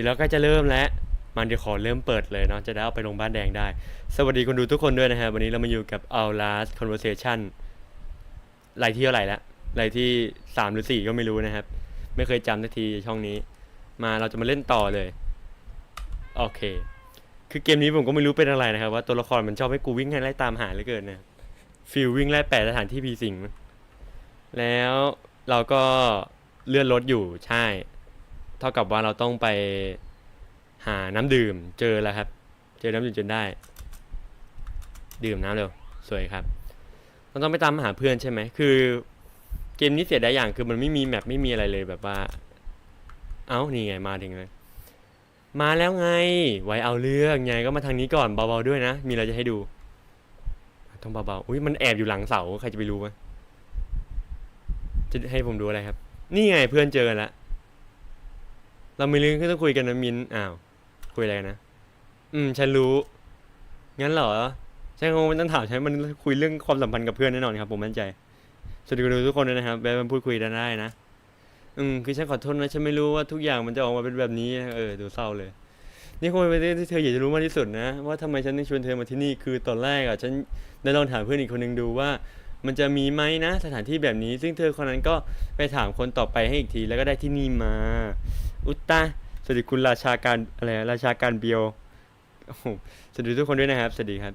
ดี๋ยวเราก็จะเริ่มแล้ว มันเดี๋ยวขอเริ่มเปิดเลยเนาะจะได้เอาไปลงบ้านแดงได้ สวัสดีคนดูทุกคนด้วยนะครับวันนี้เรามาอยู่กับ Our Last Conversation รายที่เท่าไหร่ละรายที่สามหรือสี่ก็ไม่รู้นะครับ ไม่เคยจำสักทีช่องนี้ มาเราจะมาเล่นต่อเลยโอเค คือเกมนี้ผมก็ไม่รู้เป็นอะไรนะครับ ว่าตัวละครมันชอบให้กูวิ่งไล่ตามหาเหลือเกินนะฟิลวิ่งไล่แปดสถานที่พีสิงแล้วเราก็เลื่อนรถอยู่ใช่ เท่ากับว่าเราต้องไปหาน้ำดื่มเจอแล้วครับ เจอน้ำดื่มจนได้ ดื่มน้ำเร็วสวยครับเราต้องไปตามหาเพื่อนใช่ไหมคือ เกมนี้เสียดายอย่างคือมันไม่มีแมปไม่มีอะไรเลยแบบว่า เอ้านี่ไงมาถึงเลยมาแล้วไง ไว้เอาเรื่องไงก็มาทางนี้ก่อนเบาๆด้วยนะ มีอะไรจะให้ดู ต้องเบาๆอุ้ยมันแอบอยู่หลังเสาใครจะไปรู้วะจะให้ผมดูอะไรครับ นี่ไงเพื่อนเจอกันละ เราไม่ลืมก็ต้องคุยกันนะมินอ้าว คุยอะไรกันนะ อืม ฉันรู้ งั้นเหรอ ฉันคงไม่ต้องถามฉันมันคุยเรื่องความสัมพันธ์กับเพื่อนแน่นอนครับผมมั่นใจ สวัสดีคุณทุกคนด้วยนะครับแวะมาพูดคุยกันได้นะ อืม คือฉันขอโทษนะ ฉันไม่รู้ว่าทุกอย่างมันจะออกมาเป็นแบบนี้ เออ ดูเศร้าเลย นี่คงเป็นเรื่องที่เธออยากจะรู้มากที่สุดนะ ว่าทำไมฉันถึงชวนเธอมาที่นี่ คือตอนแรกอะ ฉันได้ลองถามเพื่อนอีกคนหนึ่งดูว่ามันจะมีไหมนะสถานที่แบบนี้ ซึ่งเธอคนนั้นก็ไปถามคนต่อไปให้อีกที แล้วก็ได้ที่นี่มา อุตตาสวัสดีคุณราชาการอะไรราชาการเบียวโอ้โหสวัสดีทุกคนด้วยนะครับสวัสดีครับ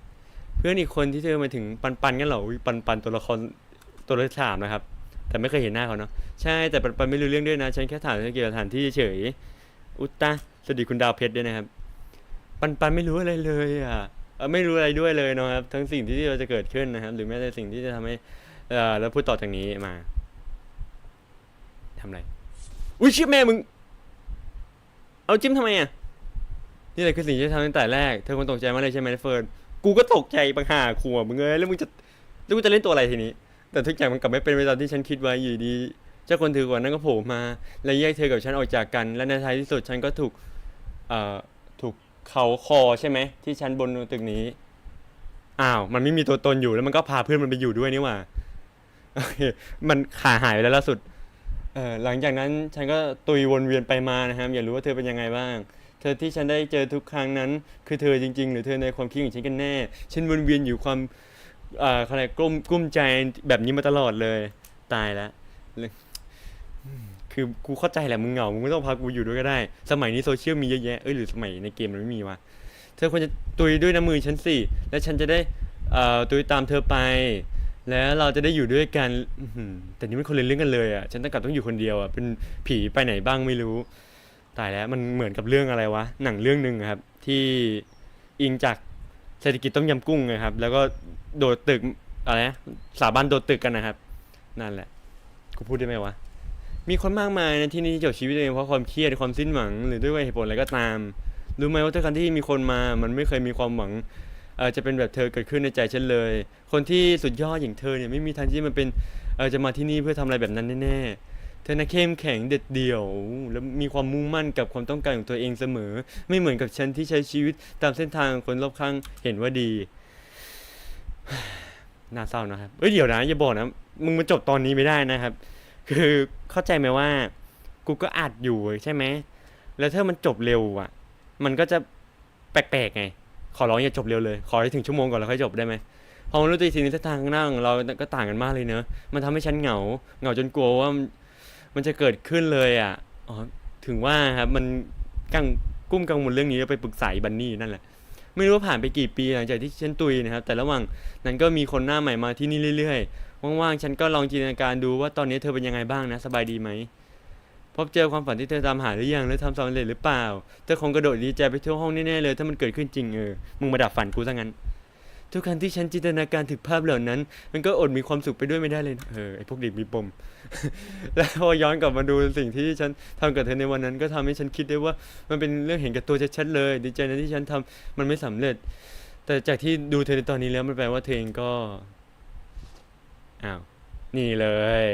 เพื่อนอีกคนที่เธอมาถึงปันปันกันเหรอปันปันตัวละครตัวละสามนะครับ แต่ไม่เคยเห็นหน้าเขาเนาะใช่แต่ปันปันไม่รู้เรื่องด้วยนะฉันแค่ถามเกี่ยวกับสถานที่เฉยอุตตาสวัสดีคุณดาวเพชรด้วยนะครับ ปันปันไม่รู้อะไรเลยอะไม่รู้อะไรด้วยเลยเนาะครับ ทั้งสิ่งที่เราจะเกิดขึ้นนะครับ หรือแม้แต่สิ่งที่จะทำให้เอ่อแล้วพูดต่อจากนี้มาทำอะไรอุ้ยเชื่อแม่มึง เอาจิ้มทำไมอะ นี่แหละคือสิ่งที่ทำตั้งแต่แรก เธอคงตกใจมากเลยใช่ไหมเฟิร์น กูก็ตกใจปังหาขวมึงเอ้ยแล้วมึงจะแล้วกูจะเล่นตัวอะไรทีนี้ แต่ทุกอย่างมันกลับไม่เป็นไปตามที่ฉันคิดไว้อยู่ดี เจ้าคนถือขวานนั่นก็โผล่มา และแยกเธอกับฉันออกจากกัน และในท้ายที่สุดฉันก็ถูก เอ่อ ถูกเขาคอใช่ไหมที่ชั้นบนตึกนี้ อ้าว มันไม่มีตัวตนอยู่แล้วมันก็พาเพื่อนมันไปอยู่ด้วยนี่หว่า มันขาหายไปแล้วล่าสุด เออหลังจากนั้นฉันก็ตุยวนเวียนไปมานะครับ อยากรู้ว่าเธอเป็นยังไงบ้าง เธอที่ฉันได้เจอทุกครั้งนั้น คือเธอจริง ๆ หรือเธอในความคิดของฉันกันแน่ ฉันวนเวียนอยู่ความอ่าอะไรกลุ้มกลุ้มใจแบบนี้มาตลอดเลย ตายแล้วคือกูเข้าใจแหละมึงเหงา มึงไม่ต้องพากูอยู่ด้วยก็ได้ สมัยนี้โซเชียลมีเยอะแยะ เอ้ยหรือสมัยในเกมมันไม่มีวะ เธอควรจะตุยด้วยน้ำมือฉันสิ และฉันจะได้อ่อตุยตามเธอไป แล้วเราจะได้อยู่ด้วยกันอื้อหือแต่นี่มันคนละเรื่องกันเลยอะ ฉันต้องกลับต้องอยู่คนเดียวอะ เป็นผีไปไหนบ้างไม่รู้ ตายแล้วมันเหมือนกับเรื่องอะไรวะ หนังเรื่องหนึ่งอะครับ ที่อิงจากเศรษฐกิจต้มยำกุ้งนะครับ แล้วก็โดดตึกอะไรนะสาบันโดดตึกกันนะครับ นั่นแหละ กูพูดได้ไหมวะ มีคนมากมายนะที่นี่ที่จบชีวิตตัวเองเพราะความเครียดความสิ้นหวังหรือด้วยเหตุผลอะไรก็ตาม รู้ไหมว่าทุกครั้งที่มีคนมา มันไม่เคยมีความหวัง เออจะเป็นแบบเธอเกิดขึ้นในใจฉันเลย คนที่สุดยอดอย่างเธอเนี่ยไม่มีทางที่มันเป็นเออจะมาที่นี่เพื่อทำอะไรแบบนั้นแน่ๆ เธอน่ะเข้มแข็งเด็ดเดี่ยว แล้วมีความมุ่งมั่นกับความต้องการของตัวเองเสมอ ไม่เหมือนกับฉันที่ใช้ชีวิตตามเส้นทางคนรอบข้างเห็นว่าดีน่าเศร้านะครับเอ้ยเดี๋ยวนะอย่าบอกนะมึงมาจบตอนนี้ไม่ได้นะครับ คือเข้าใจไหมว่า กูก็อัดอยู่ใช่ไหมแล้วถ้ามันจบเร็วอะ มันก็จะแปลกๆไง ขอร้องอย่าจบเร็วเลย ขอให้ถึงชั่วโมงก่อนแล้วค่อยจบได้ไหมพอมันรู้ตัวอีกทีนึงถ้าทางหน้าของเราก็ต่างกันมากเลยเนอะมันทำให้ฉันเหงา เหงาจนกลัวว่ามันจะเกิดขึ้นเลยอะอ๋อถึงว่าครับมันกังกุ้มกังวลเรื่องนี้ไปปรึกษาบันนี่นั่นแหละไม่รู้ว่าผ่านไปกี่ปีหลังจากที่ฉันตุยนะครับ แต่ระหว่างนั้นก็มีคนหน้าใหม่มาที่นี่เรื่อยๆว่างๆฉันก็ลองจินตนาการดูว่าตอนนี้เธอเป็นยังไงบ้างนะ สบายดีไหม พบเจอความฝันที่เธอตามหาหรือยังหรือทำสำเร็จหรือเปล่า เธอคงกระโดดดีใจไปทั่วห้องแน่ๆเลย ถ้ามันเกิดขึ้นจริงเออ มึงมาดับฝันกูซะงั้น ทุกครั้งที่ฉันจินตนาการถึงภาพเหล่านั้น มันก็อดมีความสุขไปด้วยไม่ได้เลย เออ ไอพวกเด็กมีปม แล้วพอย้อนกลับมาดูสิ่งที่ฉันทำกับเธอในวันนั้น ก็ทำให้ฉันคิดได้ว่า มันเป็นเรื่องเห็นแกับตัวชัดๆเลย ดีใจนะที่ฉันทำมันไม่สำเร็จ แต่จากที่ดูเธอในตอนนี้แล้วมันแปลว่าเธอเองก็ อ้าว นี่เลย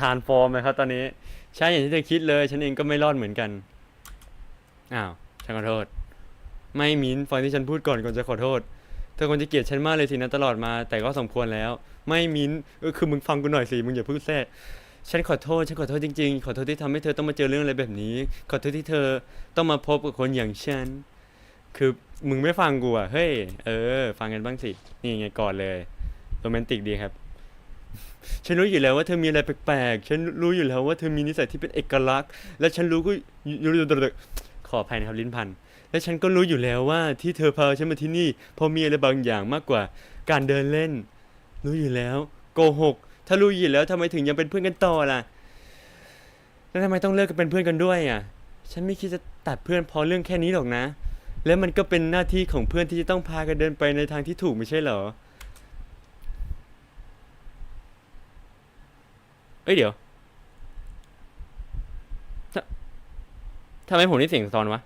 ทานฟอร์มเลยครับตอนนี้ ใช่อย่างที่เธอคิดเลย ฉันเองก็ไม่รอดเหมือนกัน อ้าวฉันขอโทษ ไม่มินฟังที่ฉันพูดก่อนก่อนจะขอโทษ เธอควรจะเกลียดฉันมากเลยสินะตลอดมา แต่ก็สมควรแล้ว ไม่มินเออคือมึงฟังกูหน่อยสิมึงอย่าพูดแทรกฉันขอโทษ ฉันขอโทษจริงๆ ขอโทษที่ทำให้เธอต้องมาเจอเรื่องอะไรแบบนี้ ขอโทษที่เธอต้องมาพบกับคนอย่างฉัน คือมึงไม่ฟังกูอะ เฮ้ย เออ ฟังกันบ้างสิ นี่ไงก่อนเลย โรแมนติกดีครับ ฉันรู้อยู่แล้วว่าเธอมีอะไรแปลกๆ ฉันรู้อยู่แล้วว่าเธอมีนิสัยที่เป็นเอกลักษณ์ และฉันรู้ก็รู้ขออภัยนะครับลิ้นพัน และฉันก็รู้อยู่แล้วว่าที่เธอพาฉันมาที่นี่เพราะมีอะไรบางอย่างมากกว่า การเดินเล่น รู้อยู่แล้วโกหก ถ้ารู้อยู่แล้วทำไมถึงยังเป็นเพื่อนกันต่อล่ะ แล้วทำไมต้องเลิกกันเป็นเพื่อนกันด้วยอะ ฉันไม่คิดจะตัดเพื่อนเพราะเรื่องแค่นี้หรอกนะ แล้วมันก็เป็นหน้าที่ของเพื่อนที่จะต้องพากันเดินไปในทางที่ถูกไม่ใช่เหรอ เอ้ยเดี๋ยวททำไมผมได้เสียงสะท้อนวะ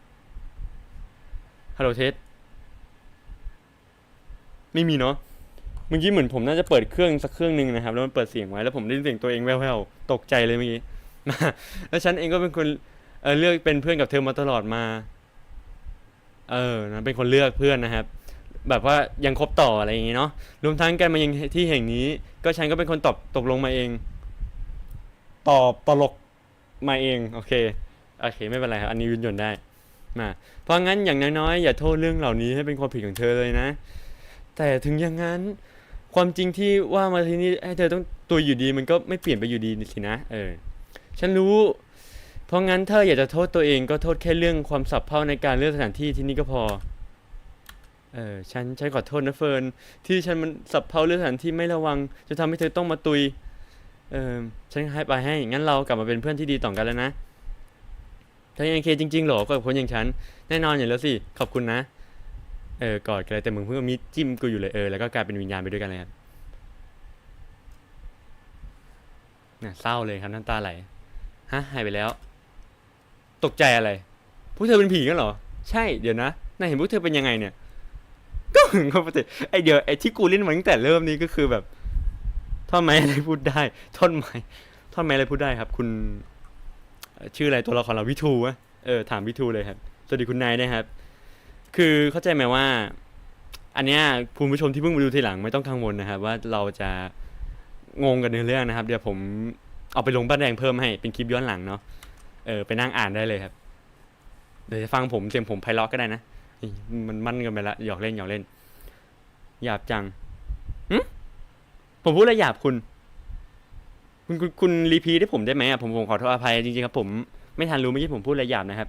ฮัลโหลเทส ไม่มีเนาะ เมื่อกี้เหมือนผมน่าจะเปิดเครื่องสักเครื่องหนึ่งนะครับ แล้วมันเปิดเสียงไว้ แล้วผมได้ยินเสียงตัวเองแว่วๆ ตกใจเลยเมื่อกี้ แล้วฉันเองก็เป็นคนเออเลือกเป็นเพื่อนกับเธอมาตลอดมา เออนะเป็นคนเลือกเพื่อนนะครับ แบบว่ายังคบต่ออะไรอย่างงี้เนาะ รวมทั้งกันมายังที่แห่งนี้ ก็ฉันก็เป็นคนตอบตกลงมาเอง ตอบตลกมาเอง โอเค โอเค ไม่เป็นไรครับ อันนี้ยืนยันได้ มา เพราะงั้นอย่างน้อยๆอย่าโทษเรื่องเหล่านี้ให้เป็นความผิดของเธอเลยนะ แต่ถึงอย่างนั้น ความจริงที่ว่ามาที่นี่ให้เธอต้องตัวอยู่ดีมันก็ไม่เปลี่ยนไปอยู่ดีสินะ เออ ฉันรู้ เพราะงั้นถ้าอยากจะโทษตัวเองก็โทษแค่เรื่องความสับเพร่าในการเลือกสถานที่ที่นี่ก็พอ เออ ฉันฉันขอโทษนะเฟิร์นที่ฉันมันสับเพร่าเรื่องสถานที่ไม่ระวังจะทำให้เธอต้องมาตุย เออฉันให้ไปให้ งั้นเรากลับมาเป็นเพื่อนที่ดีต่อกันแล้วนะเธอยังเคจริงๆหรอกับคนอย่างฉัน แน่นอนอยู่แล้วสิ ขอบคุณนะ เออกอดกันเลยแต่มึงเพิ่งมีจิ้มกูอยู่เลยเออ แล้วก็กลายเป็นวิญญาณไปด้วยกันเลยครับน่ะเศร้าเลยครับน้ำตาไหล ฮะ หายไปแล้ว ตกใจอะไร พวกเธอเป็นผีกันเหรอ ใช่ เดี๋ยวนะ นายเห็นพวกเธอเป็นยังไงเนี่ย ก็หึงเขาปกติไอเดียวไอที่กูเล่นมาตั้งแต่เริ่มนี้ก็คือแบบ ท่อนไม้อะไรพูดได้ท่อนไม้ท่อนไม้อะไรพูดได้ครับ คุณชื่ออะไรตัวละครเราวิทูวะเออถามวิทูเลยครับสวัสดีคุณนายนะครับ คือเข้าใจไหมว่า อันเนี้ยคุณผู้ชมที่เพิ่งมาดูทีหลังไม่ต้องกังวลนะครับ ว่าเราจะงงกับเนื้อเรื่องนะครับ เดี๋ยวผมเอาไปลงบ้านแดงเพิ่มให้เป็นคลิปย้อนหลังเนาะเออไปนั่งอ่านได้เลยครับเดี๋ยวจะฟังผมเสียงผมไพเราะก็ได้นะมันมั่นกันไปละหยอกเล่นหยอกเล่นหยาบจัง ผมพูดอะไรหยาบคุณ คุณคุณคุณรีพีทให้ผมได้ไหมอะผมผมขอโทษอภัยจริงๆครับ ผมไม่ทันรู้เมื่อกี้ผมพูดอะไรหยาบนะครับ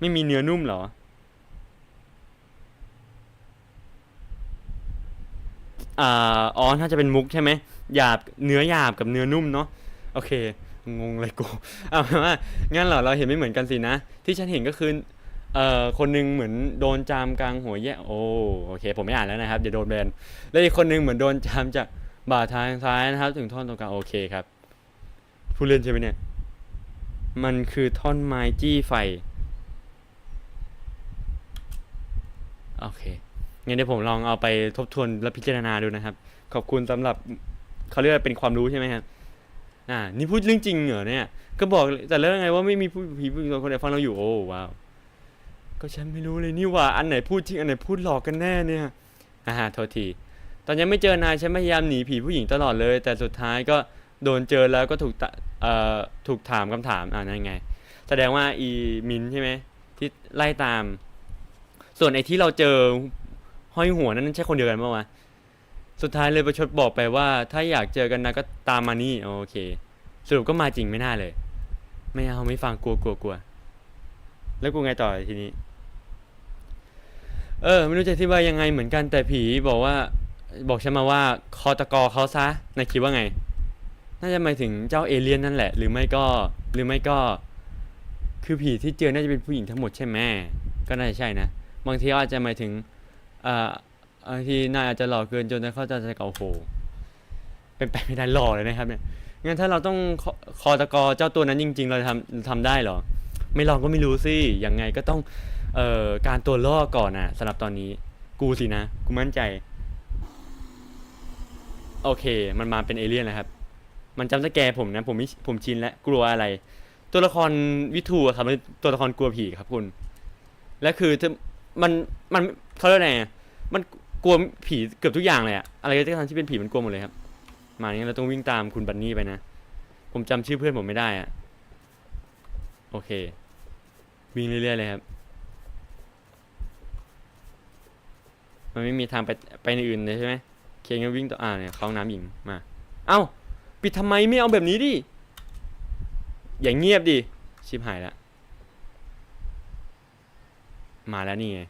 ไม่มีเนื้อนุ่มเหรอ อ่าอ๋อน่าจะเป็นมุกใช่ไหมหยาบเนื้อหยาบกับเนื้อนุ่มเนาะโอเคงงเลยกูเอาเป็นว่างั้นเหรอเราเห็นไม่เหมือนกันสินะ ที่ฉันเห็นก็คือ เอ่อคนหนึงเหมือนโดนจามกลางหัวแย่โอ้โอเค ผมไม่อ่านแล้วนะครับเดี๋ยวโดนแบนแล้วอีกคนหนึงเหมือนโดนจามจากบ่าทางซ้ายนะครับ ถึงท่อนตรงกลางโอเคครับ ผู้เล่นใช่ไหมเนี่ย มันคือท่อนไม้จี้ไฟโอเคงั้นเดี๋ยวผมลองเอาไปทบทวนและพิจารณาดูนะครับ ขอบคุณสำหรับเขาเรียกว่าเป็นความรู้ใช่ไหมครับอ่านี่พูดเรื่องจริงเหรอเนี่ย ก็บอกแต่เรื่องไงว่าไม่มีผู้ผีผู้หญิงคนใดฟังเราอยู่โอ้ว้าว ก็ฉันไม่รู้เลยนี่ว่า อันไหนพูดจริง อันไหนพูดหลอกกันแน่เนี่ยอ่าโทษที ตอนยังไม่เจอนายฉันพยายามหนีผีผู้หญิงตลอดเลย แต่สุดท้ายก็โดนเจอแล้วก็ถูกตะเอ่อถูกถามคำถามอ่านั่นไง แสดงว่าอีมินใช่ไหมที่ไล่ตาม ส่วนไอ้ที่เราเจอห้อยหัวนั้นใช่คนเดียวกันปะวะสุดท้ายเลยประชดบอกไปว่า ถ้าอยากเจอกันนะก็ตามมานี่โอเค สรุปก็มาจริงไม่น่าเลย ไม่เอาไม่ฟังกลัวกลัวกลัวแล้วกูไงต่อทีนี้ เออ ไม่รู้จะอธิบายยังไงเหมือนกันแต่ผีบอกว่า บอกฉันมาว่าคอตะกอเขาซะนายคิดว่าไง น่าจะหมายถึงเจ้าเอเลี่ยนนั่นแหละ หรือไม่ก็หรือไม่ก็ คือผีที่เจอน่าจะเป็นผู้หญิงทั้งหมดใช่ไหมก็น่าจะใช่นะบางทีอาจจะหมายถึงอ่าบางทีนายอาจจะหล่อเกินจนเข้าใจกับโอ้โหเป็นไปไม่ได้หล่อเลยนะครับเนี่ยงั้นถ้าเราต้องคอคอตะกอเจ้าตัวนั้นจริง ๆ เราทำทำได้เหรอ ไม่ลองก็ไม่รู้สิยังไงก็ต้อง เอ่อการตัวล่อก่อนนะสำหรับตอนนี้ กูสินะ กูมั่นใจ โอเค มันมาเป็นเอเลี่ยนแล้วครับ มันจำสแกร์ผมนะ ผมไม่ผมชินแล้วกลัวอะไร ตัวละครวิทูอะครับมันตัวละครกลัวผีครับคุณ และคือถ้ามันมันเขาเรียกไงอะมันกลัวผีเกือบทุกอย่างเลยอะอะไรก็ตามที่เป็นผีมันกลัวหมดเลยครับ มาอย่างนี้เราต้องวิ่งตามคุณบันนี่ไปนะ ผมจำชื่อเพื่อนผมไม่ได้อะโอเค วิ่งเรื่อยๆเลยครับ มันไม่มีทางไปไปในอื่นเลยใช่ไหมเคงั้นวิ่งต่ออ่าเนี่ยเข้าน้ำหญิงมา เอ้า ปิดทำไมไม่เอาแบบนี้ดิอย่างเงียบดิชิบหายละมาแล้วนี่ไง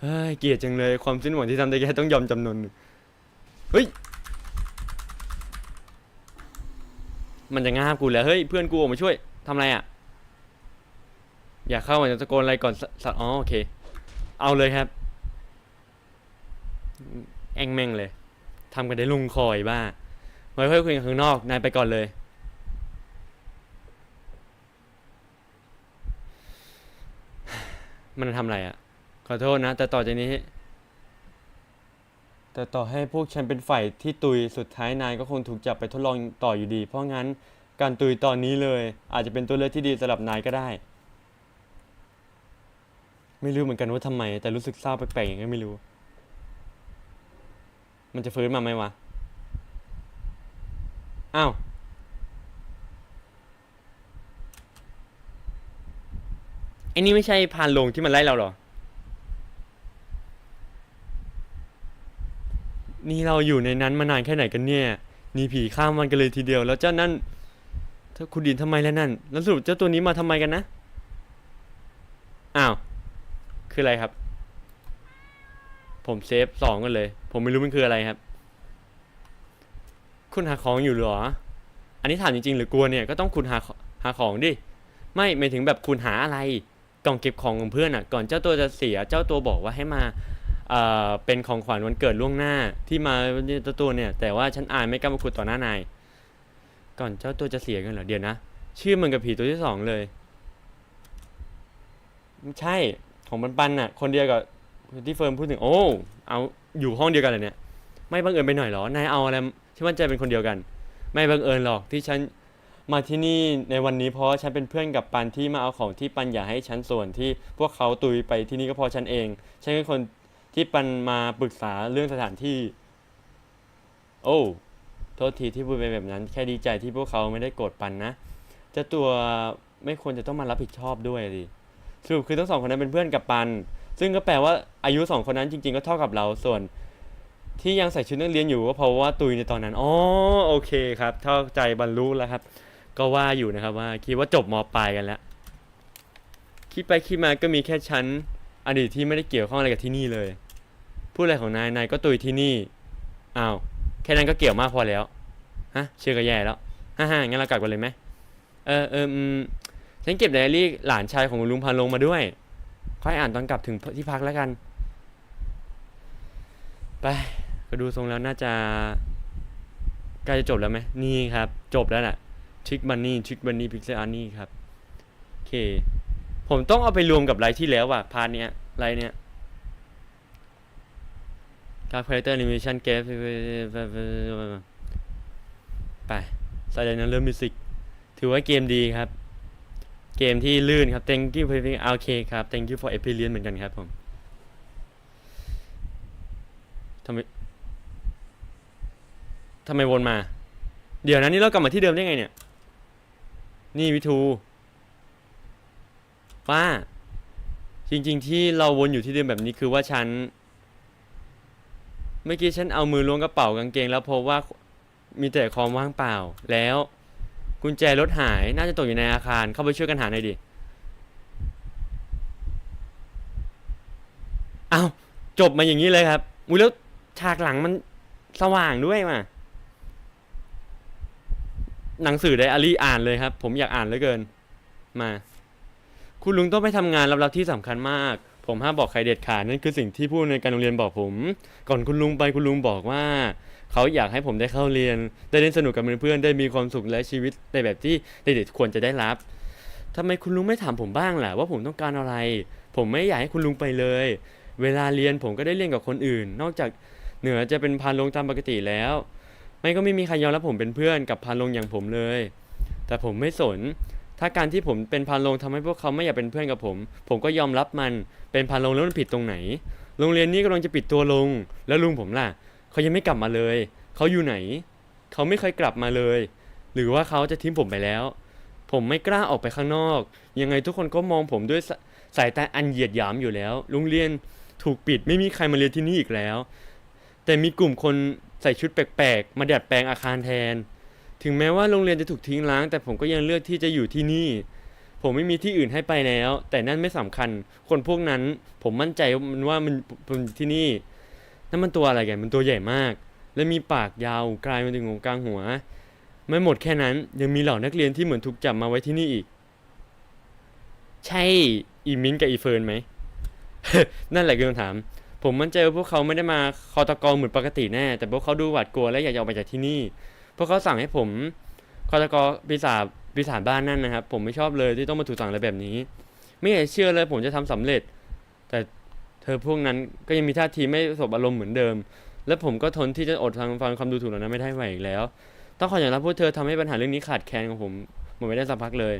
เฮ้ยเกลียดจังเลยความสิ้นหวังที่ทำได้แค่ต้องยอมจำนนเฮ้ยมันจะง่าบกูแล้วเฮ้ยเพื่อนกูออกมาช่วยทำอะไรอะอย่าเข้ามาจะตะโกนอะไรก่อนสสอ๋อโอเค เอาเลยครับ แองแม่งเลยทำกันได้ลุงคอยบ้าไว้ค่อยคุยกันข้างนอกนายไปก่อนเลยมันทำอะไรอะ ขอโทษนะ แต่ต่อจากนี้ แต่ต่อให้พวกฉันเป็นฝ่ายที่ตุยสุดท้ายนายก็คงถูกจับไปทดลองต่ออยู่ดี เพราะงั้นการตุยตอนนี้เลย อาจจะเป็นตัวเลือกที่ดีสำหรับนายก็ได้ ไม่รู้เหมือนกันว่าทำไม แต่รู้สึกเศร้าแปลกๆอย่างนี้ไม่รู้ มันจะฟื้นมาไหมวะ อ้าว ไอ้นี่ไม่ใช่พานลงที่มันไล่เราหรอ นี่เราอยู่ในนั้นมานานแค่ไหนกันเนี่ยนีผีข้ามวันกันเลยทีเดียว แล้วเจ้านั่นถ้าคุณดินทำไมแล้วนั่น แล้วสรุปเจ้าตัวนี้มาทำไมกันนะ อ้าว คืออะไรครับ ผมเซฟสองกันเลย ผมไม่รู้มันคืออะไรครับ คุณหาของอยู่หรอ อันนี้ถามจริงๆ หรือกลัวเนี่ยก็ต้องคุณหาหาของดิ ไม่หมายถึงแบบคุณหาอะไร กล่องเก็บของของเพื่อนอะ ก่อนเจ้าตัวจะเสีย เจ้าตัวบอกว่าให้มาเอ่อเป็นของขวัญวันเกิดล่วงหน้าที่มาเจ้าตัวเนี่ย แต่ว่าฉันอายไม่กล้ามาคุยต่อหน้านาย ก่อนเจ้าตัวจะเสียกันเหรอเดี๋ยวนะ ชื่อมันกับผีตัวที่สองเลย ไม่ใช่ของปันปันน่ะ คนเดียวกับ ที่เฟิร์มพูดถึงโอ้เอาอยู่ห้องเดียวกันเลยเนี่ย ไม่บังเอิญไปหน่อยเหรอนายเอาอะไรที่มั่นใจเป็นคนเดียวกัน ไม่บังเอิญหรอกที่ฉันมาที่นี่ในวันนี้เพราะฉันเป็นเพื่อนกับปันที่มาเอาของที่ปันอยากให้ฉันส่วนที่พวกเขาตุยไปที่นี่ก็เพราะฉันเองฉันเป็นคนที่ปันมาปรึกษาเรื่องสถานที่ โอ้โทษทีที่พูดไปแบบนั้น แค่ดีใจที่พวกเขาไม่ได้โกรธปันนะเจ้าตัวไม่ควรจะต้องมารับผิดชอบด้วยดิสรุปคือทั้งสองคนนั้นเป็นเพื่อนกับปัน ซึ่งก็แปลว่าอายุสองคนนั้นจริง ๆ ก็เท่ากับเราส่วน ที่ยังใส่ชุดนักเรียนอยู่ก็เพราะว่าตุยในตอนนั้นอ๋อโอเคครับเข้าใจบรรลุแล้วครับ ก็ว่าอยู่นะครับว่าคิดว่าจบมปลายกันแล้วคิดไปคิดมาก็มีแค่ชั้นอดีตที่ไม่ได้เกี่ยวข้องอะไรกับที่นี่เลย พูดอะไรของนายนายก็ตุยที่นี่อ้าวแค่นั้นก็เกี่ยวมากพอแล้วฮะเชื่อก็แย่แล้วฮ่าฮ่างั้นเรากลับกันเลยไหมเออเออฉันเก็บไดอารี่หลานชายของลุงพันลงมาด้วย ค่อยอ่านตอนกลับถึงที่พักแล้วกัน ไปก็ดูทรงแล้วน่าจะใกล้จะจบแล้วไหมนี่ครับ จบแล้วแหละชิคบันนี่ชิคบันนี่พิกเซลอันนี่ครับโอเค ผมต้องเอาไปรวมกับไลท์ที่แล้วว่ะพาร์ทเนี้ยไลท์เนี้ยครับคาแรคเตอร์นิเมชันเกมไปใส่เลยนเริ่มมิวสิกถือว่าเกมดีครับ เกมที่ลื่นครับ thank you for everything โอเคครับ thank you for experience เหมือนกันครับผมทำไมทำไมวนมา เดี๋ยวนะนี่เรากลับมาที่เดิมได้ไงเนี่ย นี่วิทูว่าจริง ๆ ที่เราวนอยู่ที่เดิมแบบนี้คือว่าฉัน เมื่อกี้ฉันเอามือล้วงกระเป๋ากางเกง แล้วพบว่ามีแต่ของว่างเปล่าแล้ว กุญแจรถหาย น่าจะตกอยู่ในอาคาร เข้าไปช่วยกันหาหน่อยดิอ้าวจบมาอย่างนี้เลยครับอุ้ยแล้วฉากหลังมันสว่างด้วยมาหนังสือไดอารี่อ่านเลยครับ ผมอยากอ่านเหลือเกิน มา คุณลุงต้องไปทำงานรับๆที่สำคัญมาก ผมห้ามบอกใครเด็ดขาดนั่นคือสิ่งที่ผู้ในการโรงเรียนบอกผม ก่อนคุณลุงไปคุณลุงบอกว่า เขาอยากให้ผมได้เข้าเรียน ได้เล่นสนุกกับเพื่อนๆได้มีความสุขและชีวิตในแบบที่เด็กๆควรจะได้รับทำไมคุณลุงไม่ถามผมบ้างล่ะว่าผมต้องการอะไร ผมไม่อยากให้คุณลุงไปเลย เวลาเรียนผมก็ได้เรียนกับคนอื่น นอกจากเหนือจะเป็นพานลงตามปกติแล้ว ไม่ก็ไม่มีใครยอมรับผมเป็นเพื่อนกับพานลงอย่างผมเลย แต่ผมไม่สน ถ้าการที่ผมเป็นพานลงทำให้พวกเขาไม่อยากเป็นเพื่อนกับผม ผมก็ยอมรับมันเป็นพานลงแล้วมันผิดตรงไหน โรงเรียนนี้กำลังจะปิดตัวลง แล้วลุงผมล่ะ เขายังไม่กลับมาเลย เขาอยู่ไหน เขาไม่เคยกลับมาเลย หรือว่าเขาจะทิ้งผมไปแล้ว ผมไม่กล้าออกไปข้างนอก ยังไงทุกคนก็มองผมด้วยสสายตาอันเหยียดหยามอยู่แล้ว โรงเรียนถูกปิดไม่มีใครมาเรียนที่นี่อีกแล้ว แต่มีกลุ่มคนใส่ชุดแปลกๆ มาดัดแปลงอาคารแทน ถึงแม้ว่าโรงเรียนจะถูกทิ้งร้าง แต่ผมก็ยังเลือกที่จะอยู่ที่นี่ ผมไม่มีที่อื่นให้ไปแล้ว แต่นั่นไม่สำคัญ คนพวกนั้นผมมั่นใจมันว่ามันเป็นที่นี่ นั่นมันตัวอะไรกันมันตัวใหญ่มาก และมีปากยาวกลายมาถึงตรงกลางหัว ไม่หมดแค่นั้นยังมีเหล่านักเรียนที่เหมือนถูกจับมาไว้ที่นี่อีก ใช่อีมินกับอีเฟิร์นไหมนั่นแหละคือคำถาม ผมมั่นใจว่าพวกเขาไม่ได้มาคอตกอเหมือนปกติแน่แต่พวกเขาดูหวาดกลัวและอยากจะออกไปจากที่นี่ พวกเขาสั่งให้ผมคอตกอปีศาจปีศาจบ้านนั่นนะครับ ผมไม่ชอบเลยที่ต้องมาถูกสั่งอะไรแบบนี้ ไม่อยากเชื่อเลยผมจะทำสำเร็จ เธอพวกนั้นก็ยังมีท่าทีไม่สบอารมณ์เหมือนเดิม และผมก็ทนที่จะอดฟังฟังคำดูถูกเหล่านั้นไม่ได้ไหวอีกแล้ว ต้องขออย่างรับพวกเธอทำให้ปัญหาเรื่องนี้ขาดแคลนของผมหมดไปได้สักพักเลย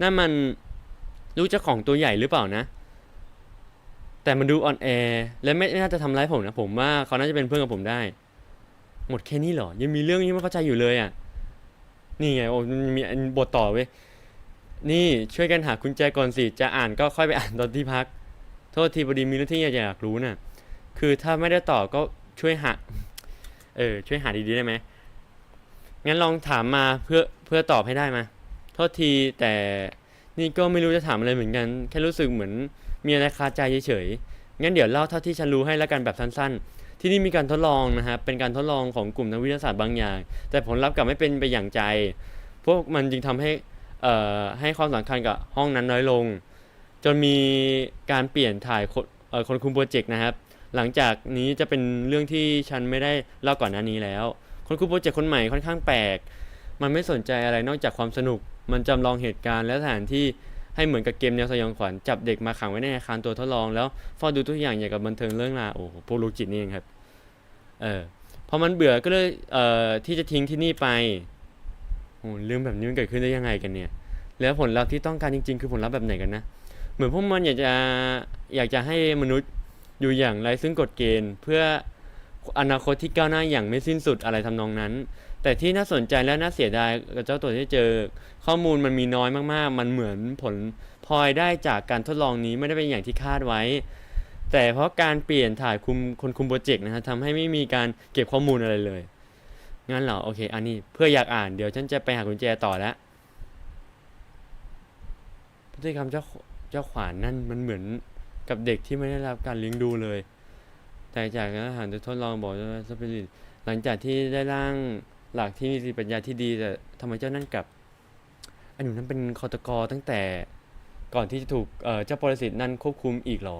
นั่นมันลูกเจ้าของตัวใหญ่หรือเปล่านะ แต่มันดูอ่อนแอและไม่น่าจะทำร้ายผมนะผมว่าเขาน่าจะเป็นเพื่อนกับผมได้ หมดแค่นี้เหรอ ยังมีเรื่องที่ไม่เข้าใจอยู่เลยอะ นี่ไงโอ้มีบทต่อเว้ย นี่ช่วยกันหากุญแจก่อนสิ จะอ่านก็ค่อยไปอ่านตอนที่พัก โทษทีพอดีมีเรื่องที่อยากอยากรู้น่ะคือถ้าไม่ได้ต่อก็ช่วยหาเออช่วยหาดีๆได้ไหมงั้นลองถามมาเพื่อเพื่อตอบให้ได้มาโทษทีแต่นี่ก็ไม่รู้จะถามอะไรเหมือนกัน แค่รู้สึกเหมือนมีอะไรคาใจเฉยๆงั้นเดี๋ยวเล่าเท่าที่ฉันรู้ให้แล้วกันแบบสั้นๆ ที่นี่มีการทดลองนะครับเป็นการทดลองของกลุ่มนักวิทยาศาสตร์บางอย่าง แต่ผลลัพธ์กลับไม่เป็นไปอย่างใจ พวกมันจึงทำให้เอ่อให้ความสำคัญกับห้องนั้นน้อยลง จนมีการเปลี่ยนถ่ายคนเอ่อคนคุมโปรเจกต์นะครับ หลังจากนี้จะเป็นเรื่องที่ฉันไม่ได้เล่าก่อนหน้านี้แล้ว คนคุมโปรเจกต์คนใหม่ค่อนข้างแปลก มันไม่สนใจอะไรนอกจากความสนุก มันจำลองเหตุการณ์และสถานที่ให้เหมือนกับเกมแนวสยองขวัญจับเด็กมาขังไว้ในอาคารตัวทดลองแล้วเฝ้าดูทุกอย่างอย่างกับบันเทิงเรื่องราวโอ้โหพวกลูกจิตนี่เองครับเออพอมันเบื่อก็เลยเอ่อที่จะทิ้งที่นี่ไปโอ้เรื่องแบบนี้มันเกิดขึ้นได้ยังไงกันเนี่ย แล้วผลลัพธ์ที่ต้องการจริง ๆ คือผลลัพธ์แบบไหนกันนะ เหมือนพวกมันอยากจะอยากจะให้มนุษย์อยู่อย่างไรซึ่งกฎเกณฑ์ เพื่ออนาคตที่ก้าวหน้าอย่างไม่สิ้นสุดอะไรทำนองนั้น แต่ที่น่าสนใจและน่าเสียดายกับเจ้าตัวที่เจอ ข้อมูลมันมีน้อยมากๆ มันเหมือนผลพลอยได้จากการทดลองนี้ไม่ได้เป็นอย่างที่คาดไว้ แต่เพราะการเปลี่ยนถ่ายคุมคนคุมโปรเจกต์นะฮะทำให้ไม่มีการเก็บข้อมูลอะไรเลยงั้นเหรอโอเค อันนี้เพื่ออยากอ่านเดี๋ยวฉันจะไปหากุญแจต่อแล้วพฤติกรรมเจ้า เจ้าขวานนั่นมันเหมือนกับเด็กที่ไม่ได้รับการเลี้ยงดูเลย แต่จากนั้นอาหารจะทดลองบอกว่าสปิริตหลังจากที่ได้ร่างหลักที่มีสติปัญญาที่ดีแต่ทำไมเจ้านั่นกับอันหนูนั้นเป็นคอตกอตั้งแต่ก่อนที่จะถูกเจ้าปรสิตนั่นควบคุมอีกหรอ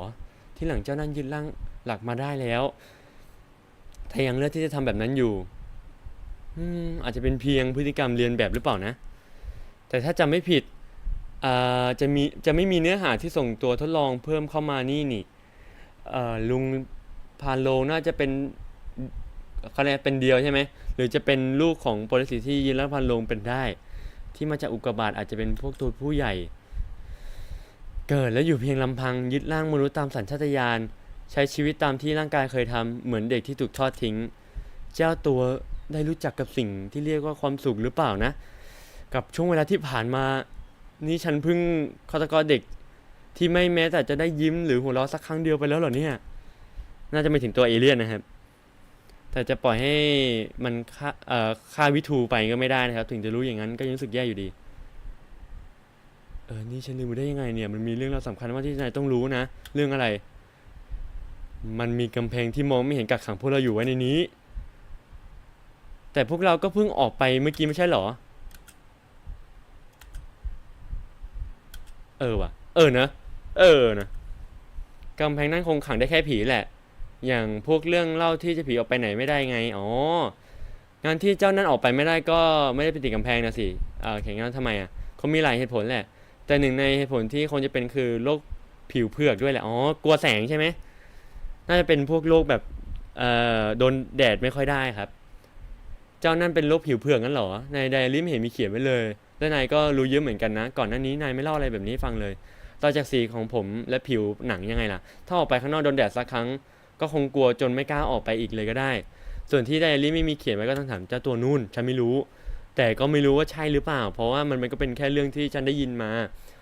ที่หลังเจ้านั่นยึดร่างหลักมาได้แล้วแต่ยังเลือกที่จะทำแบบนั้นอยู่อืมอาจจะเป็นเพียงพฤติกรรมเรียนแบบหรือเปล่านะ แต่ถ้าจำไม่ผิด จะมีจะไม่มีเนื้อหาที่ส่งตัวทดลองเพิ่มเข้ามานี่นี่ลุงพานโลน่าจะเป็นเขาเรียกเป็นเดียวใช่ไหมหรือจะเป็นลูกของโปรสิตที่ยินและพันโลงเป็นได้ ที่มาจากอุกกาบาตอาจจะเป็นพวกตัวผู้ใหญ่ เกิดแล้วอยู่เพียงลำพังยึดร่างมนุษย์ตามสัญชาตญาณใช้ชีวิตตามที่ร่างกายเคยทำเหมือนเด็กที่ถูกทอดทิ้ง เจ้าตัวได้รู้จักกับสิ่งที่เรียกว่าความสุขหรือเปล่านะ กับช่วงเวลาที่ผ่านมา นี่ฉันเพิ่งฆาตกรเด็กที่ไม่แม้แต่จะได้ยิ้มหรือหัวเราะสักครั้งเดียวไปแล้วเหรอเนี่ย น่าจะไม่ถึงตัวเอเลี่ยนนะครับ แต่จะปล่อยให้มันฆ่าเอ่อฆ่าวิทูไปก็ไม่ได้นะครับ ถึงจะรู้อย่างนั้นก็ยังรู้สึกแย่อยู่ดี เออ นี่ฉันลืมไปได้ยังไงเนี่ย มันมีเรื่องราวสำคัญมากที่นายต้องรู้นะ เรื่องอะไร มันมีกำแพงที่มองไม่เห็นกักขังพวกเราอยู่ไว้ในนี้ แต่พวกเราก็เพิ่งออกไปเมื่อกี้ไม่ใช่เหรอ เออว่ะ เออนะ เออนะกำแพงนั้นคงขังได้แค่ผีแหละ อย่างพวกเรื่องเล่าที่จะผีออกไปไหนไม่ได้ไง อ๋อ งานที่เจ้านั้นออกไปไม่ได้ก็ไม่ได้เป็นติดกำแพงนะสิอ่าแข่งงานทำไมอะเขามีหลายเหตุผลแหละ แต่หนึ่งในเหตุผลที่คงจะเป็นคือโรคผิวเผือกด้วยแหละ อ๋อ กลัวแสงใช่ไหม น่าจะเป็นพวกโรคแบบเอ่อโดนแดดไม่ค่อยได้ครับ เจ้านั่นเป็นโรคผิวเผือกงั้นเหรอ ในไดอารี่ไม่เห็นมีเขียนไว้เลย และนายก็รู้เยอะเหมือนกันนะ ก่อนหน้านี้นายไม่เล่าอะไรแบบนี้ฟังเลย ต่อจากสีของผมและผิวหนังยังไงล่ะ ถ้าออกไปข้างนอกโดนแดดสักครั้ง ก็คงกลัวจนไม่กล้าออกไปอีกเลยก็ได้ ส่วนที่ไดอารี่ไม่มีเขียนไว้ก็ต้องถามเจ้าตัวนู่น ฉันไม่รู้ แต่ก็ไม่รู้ว่าใช่หรือเปล่า เพราะว่ามันมันก็เป็นแค่เรื่องที่ฉันได้ยินมา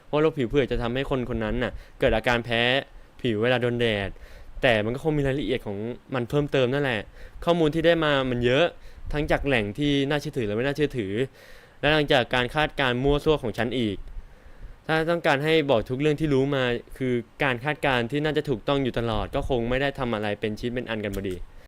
เพราโรคผิวเผือกจะทำให้คนคนนั้นน่ะ เกิดอาการแพ้ผิวเวลาโดนแดด แต่มันก็คงมีรายละเอียดของมันเพิ่มเติมนั่นแหละ ข้อมูลที่ได้มามันเยอะ ทั้งจากแหล่งที่น่าเชื่อถือและไม่น่าเชื่อถือ และหลังจากการคาดการ์มั่วซั่วของฉันอีก ถ้าต้องการให้บอกทุกเรื่องที่รู้มา คือการคาดการ์ที่น่าจะถูกต้องอยู่ตลอด ก็คงไม่ได้ทำอะไรเป็นชิ้นเป็นอันกันพอดี